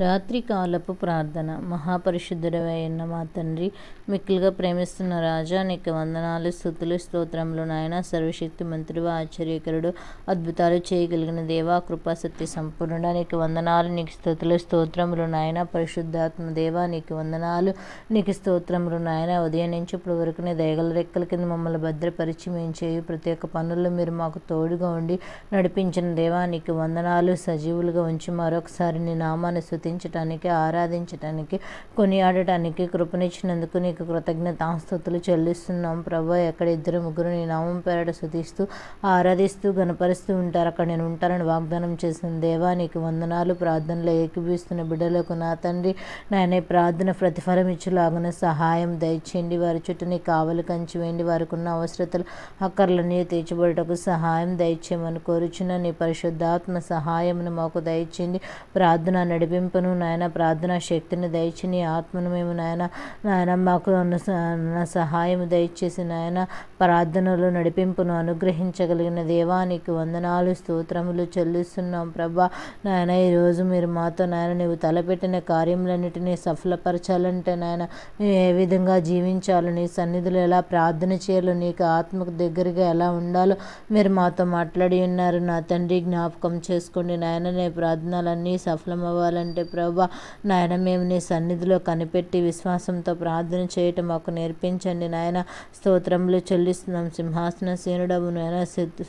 రాత్రికాలపు ప్రార్థన. మహాపరిశుద్ధుడవైన మా తండ్రి మిక్కులుగా ప్రేమిస్తున్న రాజా నీకు వందనాలు స్థుతులు స్తోత్రములు నాయన. సర్వశక్తి మంత్రుడు ఆశ్చర్యకరుడు అద్భుతాలు చేయగలిగిన దేవా కృపా సత్య సంపూర్ణుడా. నీకు వందనాలు నీకు స్థుతులు స్తోత్రములు నాయన. పరిశుద్ధాత్మ దేవా నీకు వందనాలు నీకు స్తోత్రములు నాయన. ఉదయం నుంచి ఇప్పుడు వరకు నీ దయగల రెక్కల కింద మమ్మల్ని భద్రపరిచి మేము చేయు ప్రతి ఒక్క పనుల్లో మీరు మాకు తోడుగా ఉండి నడిపించిన దేవా నీకు వందనాలు. సజీవులుగా ఉంచి మరొకసారి నీ నామాన్ని స్థుతించటానికి ఆరాధించటానికి కొనియాడటానికి కృపనిచ్చినందుకు నీకు కృతజ్ఞతాస్తుతులు చెల్లిస్తున్నాం. ప్రభు ఎక్కడ ఇద్దరు ముగ్గురు నీ నామం పేరట శుతిస్తూ ఆరాధిస్తూ గణపరుస్తూ ఉంటారు. అక్కడ నేను ఉంటానని వాగ్దానం చేసిన దేవా నీకు వందనాలు ప్రార్థనలో ఏకీభిస్తున్న బిడ్డలకు నా తండ్రి. నాయన ప్రార్థన ప్రతిఫలం ఇచ్చేలాగున సహాయం దయచేయండి. వారి చుట్టూ నీ కావలి కంచి వేయండి. వారికి ఉన్న అవసరతలు అక్కర్లన్నీ తీర్చబడటకు సహాయం దయచేయమని కోరుచున్న నీ పరిశుద్ధాత్మ సహాయమును మాకు దయచేయండి. ప్రార్థన నడిపింపును నాయన? ప్రార్థన శక్తిని దయచి నీ ఆత్మను మేము నాయన నాయన మాకు అన్న స- సహాయం దయచేసి నాయన ప్రార్థనలు నడిపింపును అనుగ్రహించగలిగిన దేవానికి వందనాలు స్తోత్రములు చెల్లిస్తున్నాం ప్రభా. నాయన ఈరోజు మీరు మాతో నాయన నీవు తలపెట్టిన కార్యములన్నిటినీ సఫలపరచాలంటే నాయన మేము ఏ విధంగా జీవించాలో నీ సన్నిధిలో ఎలా ప్రార్థన చేయాలో నీకు ఆత్మకు దగ్గరగా ఎలా ఉండాలో మీరు మాతో మాట్లాడి ఉన్నారు. నా తండ్రి జ్ఞాపకం చేసుకోండి నాయన నీ ప్రార్థనలన్నీ సఫలం అవ్వాలంటే ప్రభా. నాయన మేము నీ సన్నిధిలో కనిపెట్టి విశ్వాసంతో ప్రార్థన చేయటం మాకు నేర్పించండి. నాయన స్తోత్రములు చెల్లిస్తున్నాం. సింహాసన సేనుడవు నాయన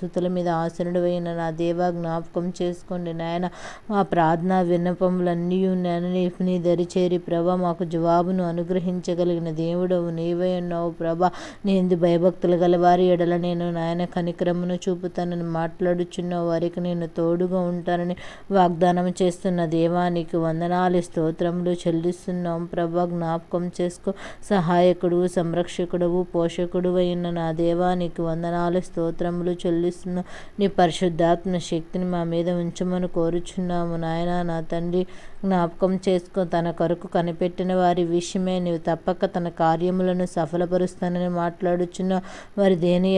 సుతుల మీద ఆసనుడు అయిన నా దేవా జ్ఞాపకం చేసుకోండి. నాయన మా ప్రార్థన విన్నపములన్నీ నాయన నీ దరి చేరి ప్రభా మాకు జవాబును అనుగ్రహించగలిగిన దేవుడవు నీవై ఉన్నావు ప్రభా. నేను భయభక్తులు గల వారి ఎడల నేను నాయన కనిక్రమను చూపుతానని మాట్లాడుచున్న వారికి నేను తోడుగా ఉంటానని వాగ్దానం చేస్తున్న దేవానికి వందనాలు స్తోత్రములు చెల్లిస్తున్నాం. ప్రభా జ్ఞాపకం చేసుకో. సహాయకుడు సంరక్షకుడవు పోషకుడు అయిన నా దేవానికి వందనాలు స్తోత్రములు చెల్లిస్తున్నాం. నీ పరిశుద్ధాత్మ శక్తిని మా మీద ఉంచమని కోరుచున్నాము. నాయన నా తండ్రి జ్ఞాపకం చేసుకో. తన కొరకు కనిపెట్టిన వారి విషయమే నీవు తప్పక తన కార్యములను సఫలపరుస్తానని మాట్లాడుచున్నావు. వారి దేని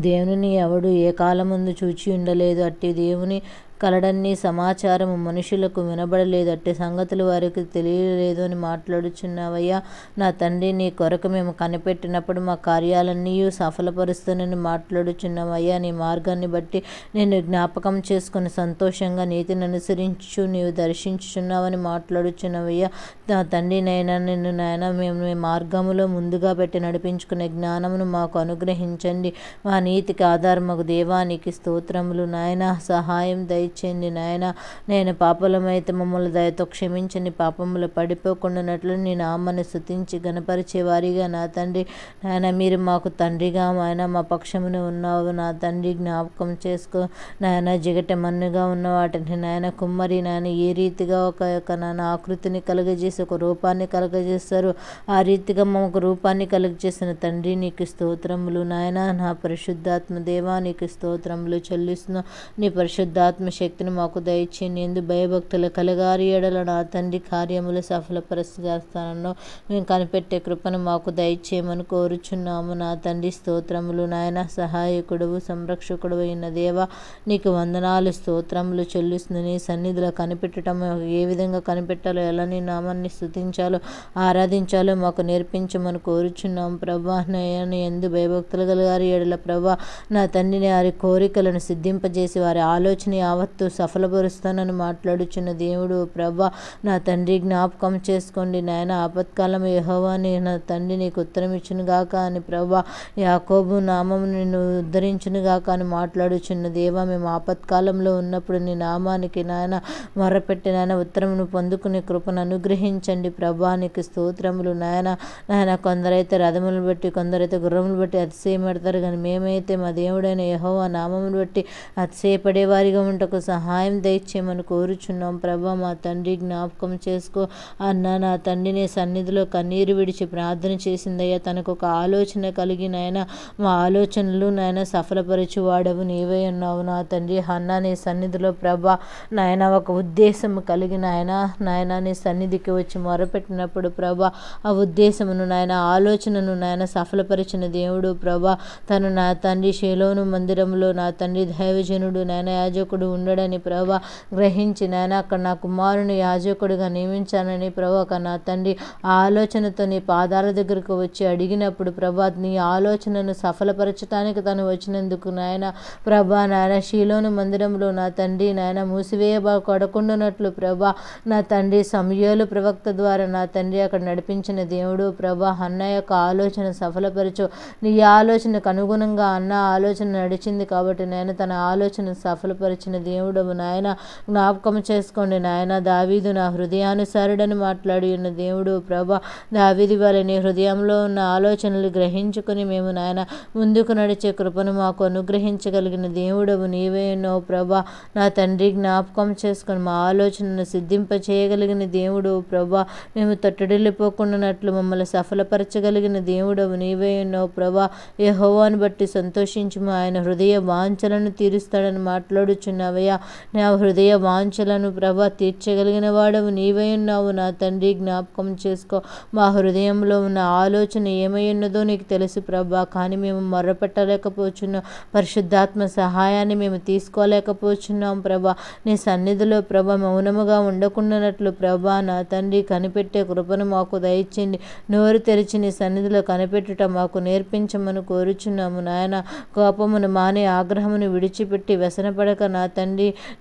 దేవుని ఎవడు ఏ కాలముందు చూచి ఉండలేదు. అట్టి దేవుని కలడన్ని సమాచారము మనుషులకు వినబడలేదు అట్టి సంగతులు వారికి తెలియలేదు అని మాట్లాడుచున్నావయ్యా. నా తండ్రి నీ కొరకు మేము కనిపెట్టినప్పుడు మా కార్యాలన్నీ సఫలపరుస్తానని మాట్లాడుచున్నావయ్యా. నీ మార్గాన్ని బట్టి నేను జ్ఞాపకం చేసుకుని సంతోషంగా నీతిని అనుసరించు నీవు దర్శించుచున్నావని మాట్లాడుచున్నావయ్యా. నా తండ్రి నైనా నిన్ను నాయన మేము మీ మార్గములో ముందుగా పెట్టి నడిపించుకునే జ్ఞానమును మాకు అనుగ్రహించండి. మా నీతికి ఆధారమగు దేవానికి స్తోత్రములు. నాయన సహాయం దయచేయండి నాయన. నేను పాపలమైతే మమ్మల్ని దయతో క్షమించండి. పాపములు పడిపోకుండానట్లు నీ నామని స్థుతించి గణపరిచే వారిగా నా తండ్రి. నాయన మీరు మాకు తండ్రిగా ఆయన మా పక్షమున ఉన్నావు. నా తండ్రి జ్ఞాపకం చేసుకో. నాయన జిగట మన్నుగా ఉన్న వాటిని నాయన కుమ్మరి నాయన ఏ రీతిగా ఒక యొక్క నాన్న ఆకృతిని కలుగజేసి ఒక రూపాన్ని కలుగజేస్తారు. ఆ రీతిగా మాకు రూపాన్ని కలుగజేసిన తండ్రి నీకు స్తోత్రములు. నాయన నా పరిశుద్ధాత్మ దేవా నీకు స్తోత్రములు చెల్లిస్తున్నా. నీ పరిశుద్ధాత్మ శక్తిని మాకు దయచేయండి. ఎందు భయభక్తులు కలగారి ఎడల నా తండ్రి కార్యములు సఫలపరుస్తానో మేము కనిపెట్టే కృపను మాకు దయచేయమని కోరుచున్నాము. నా తండ్రి స్తోత్రములు నాయన సహాయకుడువు సంరక్షకుడు అయిన దేవా నీకు వందనాలు స్తోత్రములు చెల్లిస్తుంది నీ సన్నిధిలో కనిపెట్టడం ఏ విధంగా కనిపెట్టాలో ఎలా నీ నామాన్ని స్థుతించాలో ఆరాధించాలో మాకు నేర్పించమని కోరుచున్నాం ప్రభా నయని ఎందు భయభక్తులు కలగారి ఎడల ప్రభా నా తండ్రిని వారి కోరికలను సిద్ధింపజేసి వారి ఆలోచన యావత్తు సఫలపరుస్తానని మాట్లాడుచున్న దేవుడు ప్రభా నా తండ్రి జ్ఞాపకం చేసుకోండి నాయన. ఆపత్కాలం యహోవాని. నా తండ్రి నీకు ఉత్తరం ఇచ్చిన గాక అని ప్రభా యాకోబు నామం నిన్ను ఉద్ధరించును గాక అని మాట్లాడుచున్న దేవా మేము ఆపత్కాలంలో ఉన్నప్పుడు నీ నామానికి నాయన మొరపెట్టి నాయన ఉత్తరమును పొందుకునే కృపను అనుగ్రహించండి ప్రభానికి స్తోత్రములు నాయన. నాయన కొందరైతే రథములు బట్టి కొందరైతే గుర్రములు బట్టి అతిశయపడతారు. కానీ మేమైతే మా దేవుడైన యహోవా నామమును బట్టి అతిశయపడే వారిగా ఉంటకు సహాయం దయచేయమని కోరుచున్నాం. ప్రభా మా తండ్రి జ్ఞాపకం చేసుకో. అన్న నా తండ్రిని సన్నిధిలో కన్నీరు విడిచి ప్రార్థన చేసిందయ్యా. తనకు ఒక ఆలోచన కలిగి నాయన మా ఆలోచనలు నాయన సఫలపరచు వాడవు నీవే ఉన్నావు నా తండ్రి. అన్న నీ సన్నిధిలో ప్రభా నాయన ఒక ఉద్దేశం కలిగిన ఆయన నాయన నీ సన్నిధికి వచ్చి మొరపెట్టినప్పుడు ప్రభా ఆ ఉద్దేశమును నాయన ఆలోచనను నాయన సఫలపరిచిన దేవుడు ప్రభా తను నా తండ్రి శిలోను మందిరంలో నా తండ్రి దైవజనుడు నాయన యాజకుడు ఉండ ఉండడని ప్రభా గ్రహించి నాయన అక్కడ నా కుమారుని యాజకుడిగా నియమించానని ప్రభా నా తండ్రి ఆ ఆలోచనతో నీ పాదాల దగ్గరకు వచ్చి అడిగినప్పుడు ప్రభా నీ ఆలోచనను సఫలపరచడానికి తను వచ్చినందుకు నాయన ప్రభా నాయన శీలోను మందిరంలో నా తండ్రి నాయన మూసివేయబా కొడకుండునట్లు ప్రభా నా తండ్రి సమయాలు ప్రవక్త ద్వారా నా తండ్రి అక్కడ నడిపించిన దేవుడు ప్రభా అన్న యొక్క ఆలోచన సఫలపరచు. నీ ఆలోచనకు అనుగుణంగా అన్న ఆలోచన నడిచింది కాబట్టి నేను తన ఆలోచన సఫలపరిచిన దేవుడు నాయన. జ్ఞాపకం చేసుకోండి నాయన. దావీదు నా హృదయానుసారుడని మాట్లాడి ఉన్న దేవుడు ప్రభా దావీది వారి నీ హృదయంలో ఉన్న ఆలోచనలు గ్రహించుకుని మేము నాయన ముందుకు నడిచే కృపను మాకు అనుగ్రహించగలిగిన దేవుడవు నీవే ఉన్నావు ప్రభా. నా తండ్రి జ్ఞాపకం చేసుకొని మా ఆలోచనను సిద్ధింప చేయగలిగిన దేవుడు ప్రభా. మేము తట్టుడిల్లిపోకుండానట్లు మమ్మల్ని సఫలపరచగలిగిన దేవుడవు నీవే ఎన్నో ప్రభా. యహోవాను బట్టి సంతోషించుము ఆయన హృదయ వాంఛలను తీరుస్తాడని మాట్లాడుచున్నావయ్యా నా హృదయ వాంఛలను ప్రభా తీర్చగలిగిన వాడవు నీవై ఉన్నావు. నా తండ్రి జ్ఞాపకం చేసుకో. మా హృదయంలో ఉన్న ఆలోచన ఏమై ఉన్నదో నీకు తెలుసు ప్రభా. కానీ మేము మొర్రపెట్టలేకపోతున్నాం పరిశుద్ధాత్మ సహాయాన్ని మేము తీసుకోలేకపోతున్నాం ప్రభా. నీ సన్నిధిలో ప్రభ మౌనముగా ఉండకుండానట్లు ప్రభా నా తండ్రి కనిపెట్టే కృపను మాకు దయచేయండి. నోరు తెరిచి నీ సన్నిధిలో కనిపెట్టుట మాకు నేర్పించమని కోరుచున్నాము నాయన. కోపమును మానే ఆగ్రహమును విడిచిపెట్టి వ్యసనపడక నా తండ్రి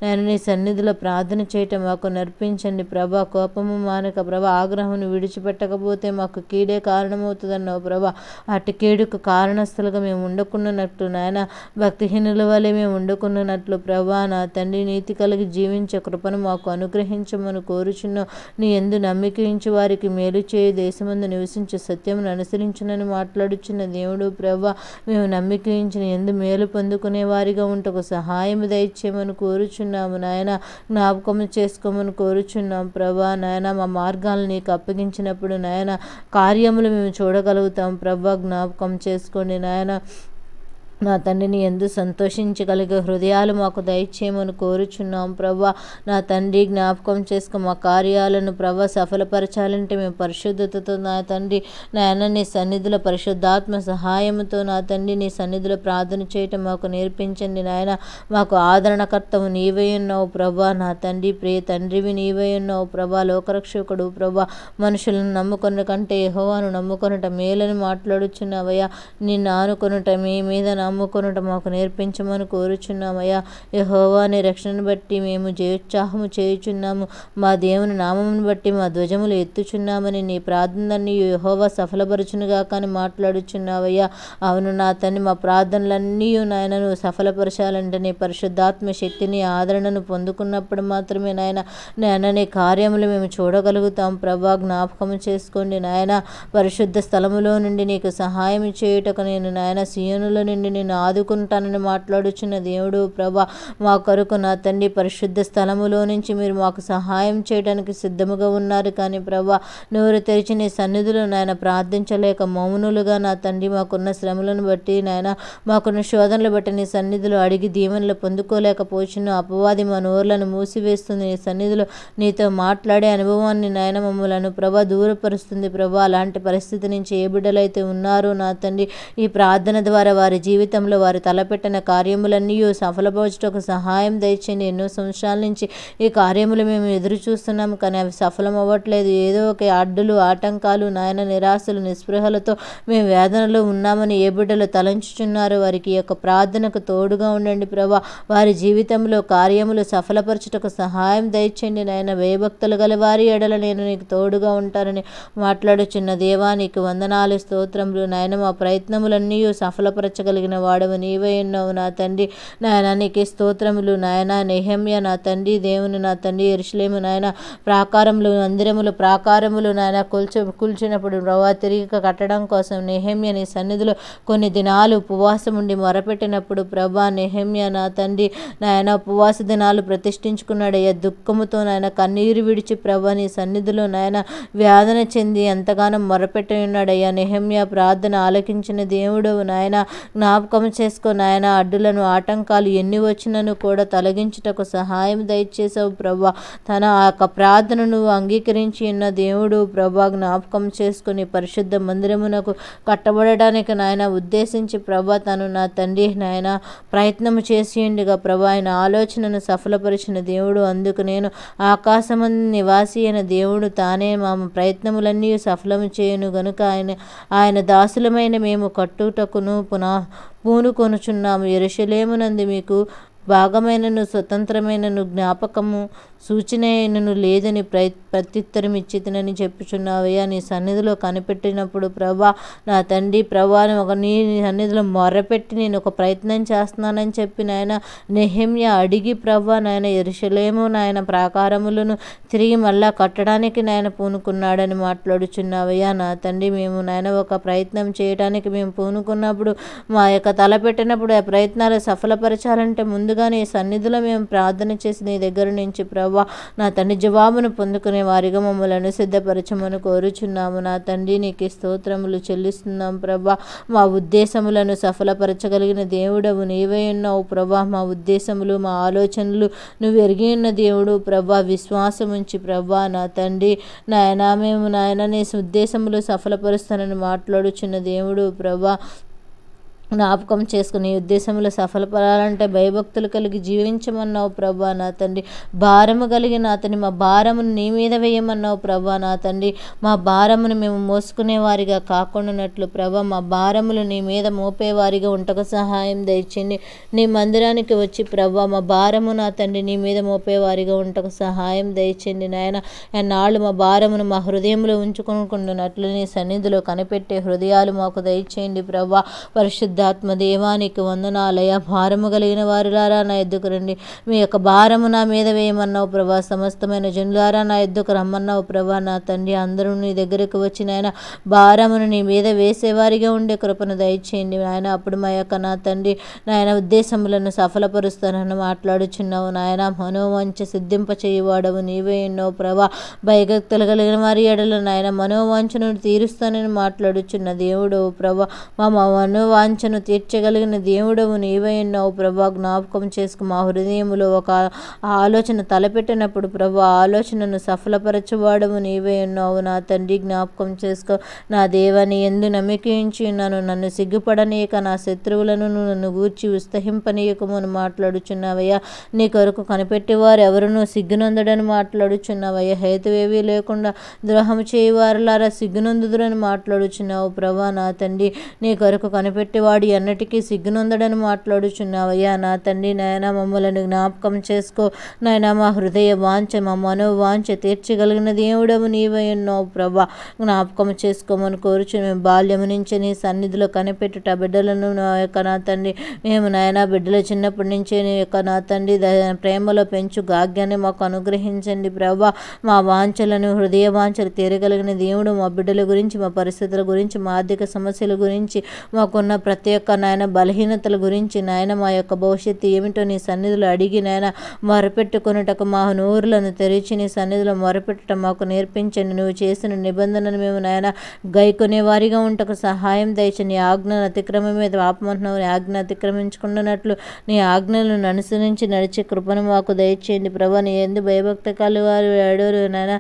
నేను నీ సన్నిధిలో ప్రార్థన చేయటం మాకు నేర్పించండి. ప్రభా కోపము మానక ప్రభా ఆగ్రహం విడిచిపెట్టకపోతే మాకు కీడే కారణమవుతుందన్నావు ప్రభా. అటు కీడుకు కారణస్థులుగా మేము ఉండకున్నట్లు నాయన భక్తిహీనుల వలె మేము ఉండకున్నట్లు ప్రభా నా తండ్రి నీతి కలిగి జీవించే కృపను మాకు అనుగ్రహించమని కోరుచున్నాం నీ ఎందు నమ్మికించి వారికి మేలు చేయి దేశమందు నివసించే సత్యమును అనుసరించునని మాట్లాడుచున్న దేవుడు ప్రభా మేము నమ్మికించిన ఎందు మేలు పొందుకునే వారిగా ఉంటకు సహాయం దయచేయమని కోరుచున్నాము నాయన. జ్ఞాపకం చేసుకోమని కోరుచున్నాం ప్రభా నాయన. మా మార్గాలు నీకు అప్పగించినప్పుడు నాయన కార్యములు మేము చూడగలుగుతాం. ప్రభా జ్ఞాపకం చేసుకోండి నాయన. నా తండ్రిని ఎందు సంతోషించగలిగే హృదయాలు మాకు దయచేయమని కోరుచున్నాం ప్రభా. నా తండ్రి జ్ఞాపకం చేసుకుని మా కార్యాలను ప్రభా సఫలపరచాలంటే మేము పరిశుద్ధతతో నా తండ్రి నాయన నీ సన్నిధిలో పరిశుద్ధాత్మ సహాయంతో నా తండ్రి నీ సన్నిధిలో ప్రార్థన చేయటం మాకు నేర్పించండి నాయన. మాకు ఆదరణకర్తవు నీవై ఉన్నావు ప్రభా. నా తండ్రి ప్రియ తండ్రివి నీవై ఉన్నావు ప్రభా. లోకరక్షకుడు ప్రభా. మనుషులను నమ్ముకున్న కంటే యహోవాను నమ్ముకొనుట మేలని మాట్లాడుచున్నావయ్యా. నిన్ను ఆనుకొనుట మీ మీద నమ్ముకొనుట మాకు నేర్పించమని కోరుచున్నామయ్యా. యెహోవాని రక్షణను బట్టి మేము జయోత్సాహము చేయుచున్నాము. మా దేవుని నామమును బట్టి మా ధ్వజములు ఎత్తుచున్నామని నీ ప్రార్థనలన్నీ యహోవా సఫలపరచునుగా కానీ మాట్లాడుచున్నావయ్యా. అవును నా తన్ని మా ప్రార్థనలన్నీ నాయనను సఫలపరచాలంటే నీ పరిశుద్ధాత్మ శక్తిని ఆదరణను పొందుకున్నప్పుడు మాత్రమే నాయన నాయన నీ కార్యములు మేము చూడగలుగుతాం. ప్రభా జ్ఞాపకం చేసుకోండి నాయన. పరిశుద్ధ స్థలములో నుండి నీకు సహాయం చేయుటకు నేను నాయన సీయోనులో నుండి నేను ఆదుకుంటానని మాట్లాడుచున్న దేవుడు ప్రభా మా కొరకు నా తండ్రి పరిశుద్ధ స్థలములో నుంచి మీరు మాకు సహాయం చేయడానికి సిద్ధముగా ఉన్నారు. కానీ ప్రభా నోరు తెరిచి నీ సన్నిధిలో నాయన ప్రార్థించలేక మౌనులుగా నా తండ్రి మాకున్న శ్రమలను బట్టి నాయన మాకున్న శోధనలు బట్టి నీ సన్నిధిలో అడిగి దీవెనలు పొందుకోలేకపోచున్న అపవాది మా నోర్లను మూసివేస్తుంది. నీ సన్నిధిలో నీతో మాట్లాడే అనుభవాన్ని నాయన మమ్మలను ప్రభా దూరపరుస్తుంది. ప్రభా అలాంటి పరిస్థితి నుంచి ఏ బిడ్డలైతే ఉన్నారో నా తండ్రి ఈ ప్రార్థన ద్వారా వారి జీవితం జీవితంలో వారు తలపెట్టిన కార్యములన్నీ సఫలపరచుటకు సహాయం దయచేయండి ఎన్నో సంవత్సరాల నుంచి ఈ కార్యములు మేము ఎదురు చూస్తున్నాము కానీ అవి సఫలం అవ్వట్లేదు ఏదో ఒక అడ్డులు ఆటంకాలు నాయన నిరాశలు నిస్పృహలతో మేము వేదనలో ఉన్నామని ఏ బిడ్డలు తలంచుచున్నారు వారికి యొక్క ప్రార్థనకు తోడుగా ఉండండి ప్రభా. వారి జీవితంలో కార్యములు సఫలపరచుటకు సహాయం దయచేయండి. నాయన వేభక్తులు గల వారి ఎడల నేను నీకు తోడుగా ఉంటానని మాట్లాడుచున్న దేవా నీకు వందనాలు స్తోత్రములు. నాయన మా ప్రయత్నములన్నీ సఫలపరచగలిగిన వాడవు? నీవే ఉన్నావు నా తండ్రి. నాయన నీకే స్తోత్రములు. నాయన నెహమ్య నా తండ్రి దేవుని నా తండ్రి ఎరుషులేము నాయన ప్రాకారములు మందిరములు ప్రాకారములు నాయన కూల్చ కూల్చినప్పుడు ప్రభా తిరిగి కట్టడం కోసం నెహమ్య నీ సన్నిధిలో కొన్ని దినాలు ఉపవాసం ఉండి మొరపెట్టినప్పుడు ప్రభా నెహమ్య నా తండ్రి నాయన ఉపవాస దినాలు ప్రతిష్ఠించుకున్నాడయ్యా. దుఃఖముతో నాయన కన్నీరు విడిచి ప్రభా నీ సన్నిధిలో నాయన వేదన చెంది ఎంతగానో మొరపెట్టి ఉన్నాడయ్యా. నెహమ్య ప్రార్థన ఆలకించిన దేవుడు నాయన జ్ఞాపకం జ్ఞాపకం చేసుకుని ఆయన అడ్డులను ఆటంకాలు ఎన్ని వచ్చినను కూడా తొలగించుటకు సహాయం దయచేసావు ప్రభా తన ఆ యొక్క ప్రార్థనను అంగీకరించి ఉన్న దేవుడు ప్రభా జ్ఞాపకం చేసుకుని పరిశుద్ధ మందిరమునకు కట్టబడడానికి నాయన ఉద్దేశించి ప్రభా తను నా తండ్రి నాయన ప్రయత్నం చేసి ఉండగా ప్రభా ఆయన ఆలోచనను సఫలపరిచిన దేవుడు. అందుకు నేను ఆకాశమంది నివాసి అయిన దేవుడు తానే. మా ప్రయత్నములన్నీ సఫలము చేయను గనుక ఆయన ఆయన దాసులమైన మేము కట్టుటకును పునః పూనుకొనుచున్నాము ఎరుషలేమునందు మీకు భాగమైనను స్వతంత్రమైనను జ్ఞాపకము సూచనైనను లేదని ప్ర ప్రత్యుత్తరం ఇచ్చితినని చెప్పుచున్నావయ్యా నీ సన్నిధిలో కనిపెట్టినప్పుడు ప్రభా నా తండ్రి ప్రభా ఒక నీ సన్నిధిలో మొర్రపెట్టి నేను ఒక ప్రయత్నం చేస్తున్నానని చెప్పి నాయన నెహమ్య అడిగి ప్రభా నాయన ఎరుషలేము నాయన ప్రాకారములను తిరిగి మళ్ళా కట్టడానికి నాయన పూనుకున్నాడని మాట్లాడుచున్నావయ్యా నా తండ్రి మేము నాయన ఒక ప్రయత్నం చేయడానికి మేము పూనుకున్నప్పుడు మా యొక్క తలపెట్టినప్పుడు ఆ ప్రయత్నాలు సఫలపరచాలంటే ముందుగా నీ సన్నిధిలో మేము ప్రార్థన చేసి నీ దగ్గర నుంచి ప్రభా నా తండ్రి జవాబును పొందుకునే వారిగా మమ్మల్ని సిద్ధపరచమని కోరుచున్నాము. నా తండ్రి నీకు స్తోత్రములు చెల్లిస్తున్నాం ప్రభా మా ఉద్దేశములను సఫలపరచగలిగిన దేవుడవు నీవే ఉన్నావు ప్రభా మా ఉద్దేశములు మా ఆలోచనలు నువ్వు ఎరిగి ఉన్న దేవుడు ప్రభా విశ్వాసం ఉంచి ప్రభా నా తండ్రి నాయన మేము నాయన నీ ఉద్దేశములు సఫలపరుస్తానని మాట్లాడుచున్న దేవుడు ప్రభా జ్ఞాపకం చేసుకుని ఉద్దేశంలో సఫలపడాలంటే భయభక్తులు కలిగి జీవించమన్నావు ప్రభా నా తండ్రి. భారము కలిగిన అతని మా భారమును నీ మీద వేయమన్నావు ప్రభా నా తండ్రి. మా భారమును మేము మోసుకునే వారిగా కాకుండానట్లు ప్రభా మా భారములు నీ మీద మోపేవారిగా ఉంటకు సహాయం దయచేయండి. నీ మందిరానికి వచ్చి ప్రభా మా భారము నా తండ్రి నీ మీద మోపేవారిగా ఉంటకు సహాయం దయచండి నాయన. నాళ్ళు మా భారమును మా హృదయంలో ఉంచుకుంటున్నట్లు నీ సన్నిధిలో కనిపెట్టే హృదయాలు మాకు దయచేయండి ప్రభా. పరిశుద్ధ పరిశుద్ధాత్మ దేవానికి వందనాలయ. భారము కలిగిన వారులారా నా ఎద్దుకు రండి. మీ యొక్క భారము నా మీద వేయమన్నావు ప్రభా. సమస్తమైన జనులారా నా ఎద్దుకు రమ్మన్నావు ప్రభా. నా తండ్రి అందరూ నీ దగ్గరకు వచ్చి నాయన భారమును నీ మీద వేసేవారిగా ఉండే కృపను దయచేయండి నాయన. అప్పుడు మా యొక్క నా తండ్రి నాయన ఉద్దేశములను సఫలపరుస్తానని మాట్లాడుచున్నావు నాయన. మనోవంచ సిద్ధింప చేయవాడవు నీవే ఎన్నో ప్రభా. భయగక్తులు కలిగిన వారి ఎడల నాయన మనోవాంఛను తీరుస్తానని మాట్లాడుచున్న దేవుడు ప్రభా. మా మనోవాంఛ వాంఛను తీర్చగలిగిన దేవుడవు నీవై ఉన్నావు ప్రభా. జ్ఞాపకం చేసుకు మా హృదయంలో ఒక ఆలోచన తలపెట్టినప్పుడు ప్రభా ఆలోచనను సఫలపరచువాడవు నీవే ఉన్నావు. నా తండ్రి జ్ఞాపకం చేసుకో నా దేవాన్ని ఎందు నమ్మకించి ఉన్నాను నన్ను సిగ్గుపడనీయక నా శత్రువులను నన్ను గూర్చి ఉత్సహింపనీయకమని మాట్లాడుచున్నావయ్యా. నీ కొరకు కనిపెట్టేవారు ఎవరునూ సిగ్గునందుడని మాట్లాడుచున్నావయ్యా. హేతువేవీ లేకుండా ద్రోహం చేయవారులారా సిగ్గునందుదురని మాట్లాడుచున్నావు ప్రభా. నా తండ్రి నీ కొరకు కనిపెట్టేవాడు ఎన్నటికీ సిగ్గునొందడని మాట్లాడుచున్నావయ్యా. నా తండ్రి నాయన మమ్మలను జ్ఞాపకం చేసుకో. నాయన మా హృదయ వాంఛ మా మనో వాంఛ తీర్చగలిగిన దేవుడవు నీవై ఉన్నావు ప్రభా. జ్ఞాపకం చేసుకోమని కోరుచు మేము బాల్యము నుంచి నీ సన్నిధిలో కనిపెట్టుట బిడ్డలను నా యొక్క నా తండ్రి. మేము నాయన బిడ్డల చిన్నప్పటి నుంచే నీ యొక్క నా తండ్రి ప్రేమలో పెంచు భాగ్యాన్ని మాకు అనుగ్రహించండి ప్రభా. మా వాంఛలను హృదయ వాంఛలు తీరగలిగిన దేవుడు మా బిడ్డల గురించి మా పరిస్థితుల గురించి మా ఆర్థిక సమస్యల గురించి మాకున్న ప్రతి యొక్క నాయన బలహీనతల గురించి నాయన మా యొక్క భవిష్యత్తు ఏమిటో నీ సన్నిధిలో అడిగి నాయన మొరపెట్టుకున్నటకు మా నోరులను తెరిచి నీ సన్నిధిలో మొరపెట్టడం మాకు నేర్పించండి. నువ్వు చేసిన నిబంధనను మేము నాయన గైకొనే వారిగా ఉంటకు సహాయం దయచి నీ ఆజ్ఞను అతిక్రమం మీద పాపమంటున్నావు నీ ఆజ్ఞ అతిక్రమించుకున్నట్లు నీ ఆజ్ఞలను అనుసరించి నడిచే కృపను మాకు దయచేయండి. ప్రభా నీ ఎందు భయభక్త కాలు వారు ఏడోరు నాయన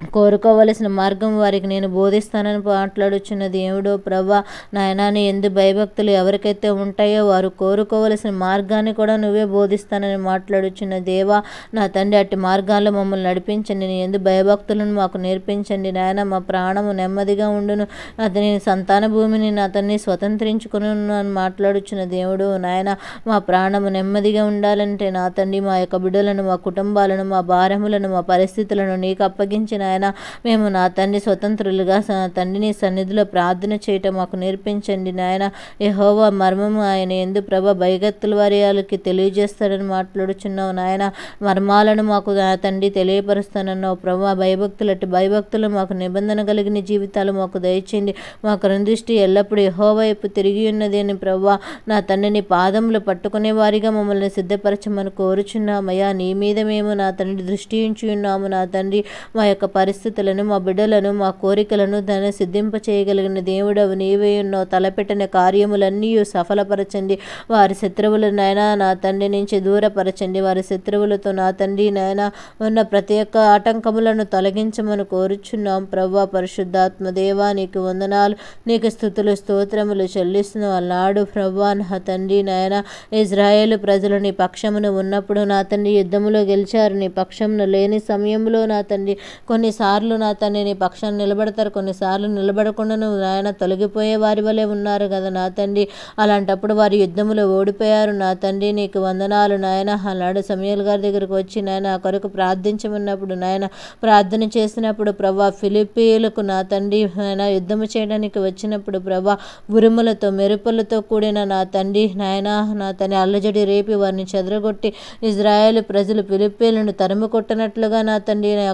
కోరుకోవలసిన మార్గం వారికి నేను బోధిస్తానని మాట్లాడుచున్న దేవుడో ప్రభా నాయనాని ఎందు భయభక్తులు ఎవరికైతే ఉంటాయో వారు కోరుకోవలసిన మార్గాన్ని కూడా నువ్వే బోధిస్తానని మాట్లాడుచున్న దేవా నా తండ్రి అట్టి మార్గాల్లో మమ్మల్ని నడిపించండి. నేను ఎందు భయభక్తులను మాకు నేర్పించండి. నాయన మా ప్రాణము నెమ్మదిగా ఉండును. అతని సంతాన భూమిని నా అతన్ని స్వతంత్రించుకుని అని మాట్లాడుచున్న దేవుడు నాయన మా ప్రాణము నెమ్మదిగా ఉండాలంటే నా తండ్రి మా యొక్క బిడ్డలను మా కుటుంబాలను మా భారములను మా పరిస్థితులను నీకు అప్పగించిన నాయన మేము నా తండ్రి స్వతంత్రులుగా తండ్రిని సన్నిధిలో ప్రార్థన చేయటం మాకు నేర్పించండి నాయన. యెహోవా మర్మము ఆయన ఎందు ప్రభ భయగత్తుల వారి వాళ్ళకి తెలియజేస్తాడని మాట్లాడుచున్నావు నాయన. మర్మాలను మాకు నా తండ్రి తెలియపరుస్తానన్నావు. ప్రభా భయభక్తులట్టి భయభక్తులు మాకు నిబంధన కలిగిన జీవితాలు మాకు దయచేయండి. మా కరుణదృష్టి ఎల్లప్పుడూ యెహోవా వైపు తిరిగి ఉన్నది అని ప్రభా నా తండ్రిని పాదములు పట్టుకునే వారిగా మమ్మల్ని సిద్ధపరచమని కోరుచున్నామయ్యా. నీ మీద మేము నా తండ్రి దృష్టి ఉంచి ఉన్నాము. నా తండ్రి మా యొక్క పరిస్థితులను మా బిడ్డలను మా కోరికలను తన సిద్ధింప చేయగలిగిన దేవుడవు. నీవే ఉన్నావు తలపెట్టిన కార్యములన్నీ సఫలపరచండి. వారి శత్రువులు నైనా నా తండ్రి నుంచి దూరపరచండి. వారి శత్రువులతో నా తండ్రి నైనా ఉన్న ప్రతి ఒక్క ఆటంకములను తొలగించమని కోరుచున్నాం. ప్రవ్వా పరిశుద్ధాత్మ దేవా నీకు వందనాలు నీకు స్థుతులు స్తోత్రములు చెల్లిస్తున్న. నాడు ప్రభా నా తండ్రి నాయన ఇజ్రాయేల్ ప్రజలు నీ పక్షమును ఉన్నప్పుడు నా తండ్రి యుద్ధములో గెలిచారు. నీ పక్షమును లేని సమయంలో నా తండ్రి కొన్ని కొన్నిసార్లు నా తండ్రి నీ పక్షాన్ని నిలబడతారు కొన్నిసార్లు నిలబడకుండా నువ్వు నాయన తొలగిపోయే వారి వలె ఉన్నారు కదా నా తండ్రి. అలాంటప్పుడు వారి యుద్ధంలో ఓడిపోయారు. నా తండ్రి నీకు వందనాలు నాయన. ఆనాడు సమయల్ గారి దగ్గరకు వచ్చి నాయన ఆ కొరకు ప్రార్థించమన్నప్పుడు నాయన ప్రార్థన చేసినప్పుడు ప్రభా ఫిలిపీలకు నా తండ్రి నాయన యుద్ధము చేయడానికి వచ్చినప్పుడు ప్రభా ఉరుములతో మెరుపులతో కూడిన నా తండ్రి నాయన నా తన అల్లజడి రేపి వారిని చెదరగొట్టి ఇజ్రాయేల్ ప్రజలు ఫిలిపీలను తరిమి కొట్టినట్లుగా నా తండ్రి నా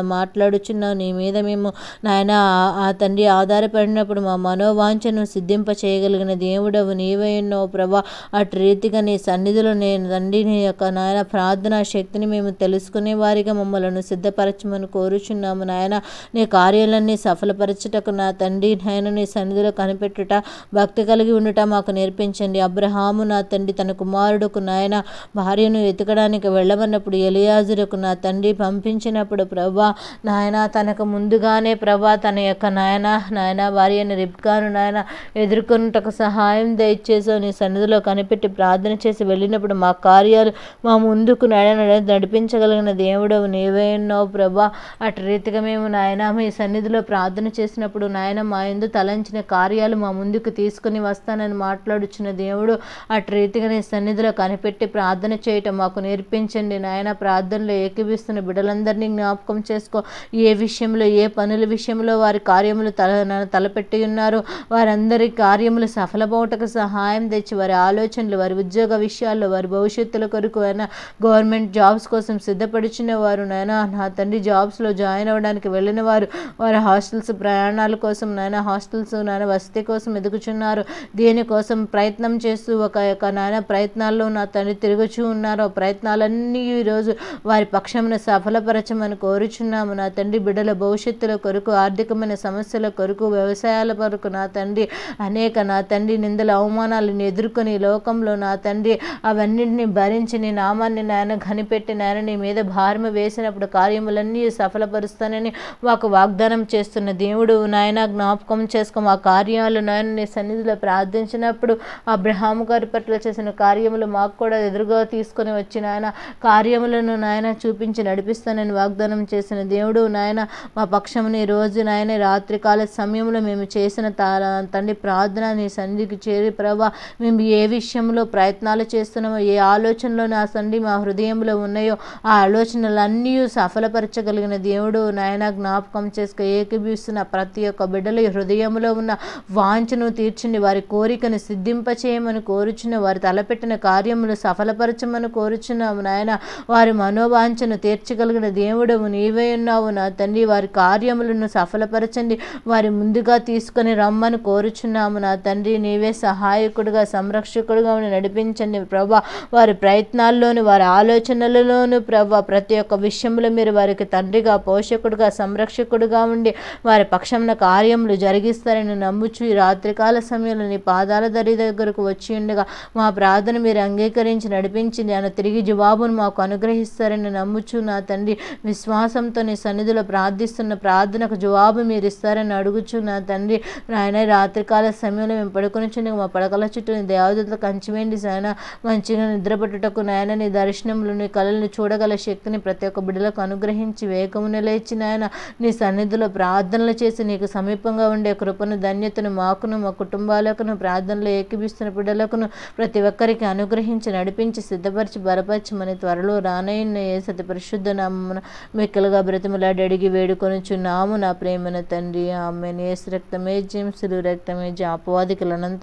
మాట్లాడుచున్నావు. నీ మీద మేము నాయన ఆ తండ్రి ఆధారపడినప్పుడు మా మనోవాంఛను సిద్ధింప చేయగలిగిన దేవుడవు నీవే ఉన్నావు ప్రభా. అటు రీతిగా నీ సన్నిధిలో నేను తండ్రి నీ యొక్క నాయన ప్రార్థనా శక్తిని మేము తెలుసుకునే వారిగా మమ్మల్ని సిద్ధపరచమని కోరుచున్నాము నాయన. నీ కార్యాలన్నీ సఫలపరచుటకు నా తండ్రి నాయన నీ సన్నిధిలో కనిపెట్టుట భక్తి కలిగి ఉండుట మాకు నేర్పించండి. అబ్రహాము నా తండ్రి తన కుమారుడుకు నాయన భార్యను ఎతకడానికి వెళ్ళమన్నప్పుడు ఎలియాజులకు నా తండ్రి పంపించినప్పుడు ప్రభా నాయన తనకు ముందుగానే ప్రభా తన యొక్క నాయన నాయన భార్యను రిప్గాను నాయన ఎదుర్కొనుటకు సహాయం దయచేసి నీ సన్నిధిలో కనిపెట్టి ప్రార్థన చేసి వెళ్ళినప్పుడు మా కార్యాలు మా ముందుకు నాయన నడిపించగలిగిన దేవుడు నీవే ఉన్నావు ప్రభా. అటు రీతిగా మేము నాయన మీ సన్నిధిలో ప్రార్థన చేసినప్పుడు నాయన మా ఎందు తలంచిన కార్యాలు మా ముందుకు తీసుకుని వస్తానని మాట్లాడుచున్న దేవుడు అటు రీతిగా నీ సన్నిధిలో కనిపెట్టి ప్రార్థన చేయటం మాకు నేర్పించండి. నాయన ప్రార్థనలో ఏకీభిస్తున్న బిడ్డలందరినీ జ్ఞాపకం చేసుకో. ఏ విషయంలో ఏ పనుల విషయంలో వారి కార్యములు తల తలపెట్టి ఉన్నారు వారందరి కార్యములు సఫలమవుటకు సహాయం తెచ్చి వారి ఆలోచనలు వారి ఉద్యోగ విషయాల్లో వారి భవిష్యత్తుల కొరకు అయినా గవర్నమెంట్ జాబ్స్ కోసం సిద్ధపడిచిన వారు నైనా నా తండ్రి జాబ్స్లో జాయిన్ అవ్వడానికి వెళ్ళిన వారు వారి హాస్టల్స్ ప్రయాణాల కోసం నాయన హాస్టల్స్ నాయన వసతి కోసం ఎదుగుచున్నారు. దీనికోసం ప్రయత్నం చేస్తూ ఒక యొక్క నాయన ప్రయత్నాల్లో నా తండ్రి తిరుగుచూ ఉన్నారు ఆ ప్రయత్నాలన్నీ ఈరోజు వారి పక్షమున సఫలపరచమని కోరుచున్నాము నా తండ్రి బిడ్డల భవిష్యత్తుల కొరకు ఆర్థికమైన సమస్యల కొరకు వ్యవసాయాల కొరకు నా తండ్రి అనేక నా తండ్రి నిందల అవమానాలను ఎదుర్కొని లోకంలో నా తండ్రి అవన్నింటినీ భరించి నీ నామాన్ని నాయన కనిపెట్టి నాయన నీ మీద భారం వేసినప్పుడు కార్యములన్నీ సఫలపరుస్తానని మాకు వాగ్దానం చేస్తున్న దేవుడు నాయన జ్ఞాపకం చేసుకో మా కార్యాలు నాయన నీ సన్నిధిలో ప్రార్థించినప్పుడు అబ్రహాము గారి పట్ల చేసిన కార్యములు మాకు కూడా ఎదురుగా తీసుకొని వచ్చిన ఆయన కార్యములను నాయన చూపించి నడిపిస్తానని వాగ్దానం చేసిన దేవుడు నాయన మా పక్షముని రోజు నాయన రాత్రికాల సమయంలో మేము చేసిన తండ్రి ప్రార్థన నీ సన్నిధికి చేరి ప్రభా మేము ఏ విషయంలో ప్రయత్నాలు చేస్తున్నామో ఏ ఆలోచనలో నా సండి మా హృదయంలో ఉన్నాయో ఆ ఆలోచనలన్నీ సఫలపరచగలిగిన దేవుడు నాయన జ్ఞాపకం చేసుకు ఏకీభిస్తున్న ప్రతి ఒక్క బిడ్డల హృదయంలో ఉన్న వాంఛను తీర్చండి వారి కోరికను సిద్ధింపచేయమని కోరుచున్న వారి తలపెట్టిన కార్యములు సఫలపరచమని కోరుచున్నాము నాయన. వారి మనోవాంఛను తీర్చగలిగిన దేవుడవు నీవే ఉన్నావు నా తండ్రి. వారి కార్యములను సఫలపరచండి. వారి ముందుగా తీసుకొని రమ్మని కోరుచున్నాము నా తండ్రి. నీవే సహాయకుడుగా సంరక్షకుడుగా నడిపించండి ప్రభా. వారి ప్రయత్నాల్లోను వారి ఆలోచనలలోను ప్రభా ప్రతి ఒక్క విషయంలో మీరు వారికి తండ్రిగా పోషకుడుగా సంరక్షకుడుగా ఉండి వారి పక్షంన కార్యములు జరిగిస్తారని నమ్ముచు ఈ రాత్రికాల సమయంలో నీ పాదాల దరి దగ్గరకు వచ్చి ఉండగా మా ప్రార్థన మీరు అంగీకరించి నడిపించింది నేను తిరిగి జవాబును మాకు అనుగ్రహిస్తారని నమ్ముచు నా తండ్రి. విశ్వాసంతో నీ సన్నిధిలో ప్రార్థిస్తున్న ప్రార్థనకు జవాబు మీరు ఇస్తారని అడుగుచు నా తండ్రి నాయన రాత్రికాల సమయంలో మేము పడుకొని మా పడకల చుట్టూ నీ దేవతలతో కంచివేండి నాయన. మంచిగా నిద్రపట్టుటకు నాయన నీ దర్శనములు నీ కళలను చూడగల శక్తిని ప్రతి ఒక్క బిడ్డలకు అనుగ్రహించి వేగమున లేచి నాయన నీ సన్నిధిలో ప్రార్థనలు చేసి నీకు సమీపంగా ఉండే కృపను ధన్యతను మాకును మా కుటుంబాలకును ప్రార్థనలు ఏకీభిస్తున్న బిడ్డలకును ప్రతి ఒక్కరికి అనుగ్రహించి నడిపించి సిద్ధపరిచి బలపరచమని త్వరలో రానయ్యే సతి పరిశుద్ధ నామమున రెక్కలుగా బ్రతిమలాడి అడిగి వేడుకొనుచున్నాము నా ప్రేమన తండ్రి. ఆమె ఏసు రక్తమే జయం సిలువు రక్తమే జయం అపవాదికుల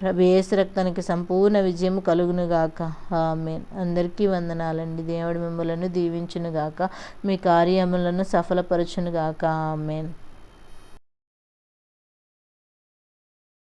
ప్రభు ఏసు రక్తానికి సంపూర్ణ విజయం కలుగునుగాక. ఆమె అందరికీ వందనాలండి. దేవుడు మిమ్మలను దీవించునుగాక. మీ కార్యములను సఫలపరచునుగాక. ఆమెన్.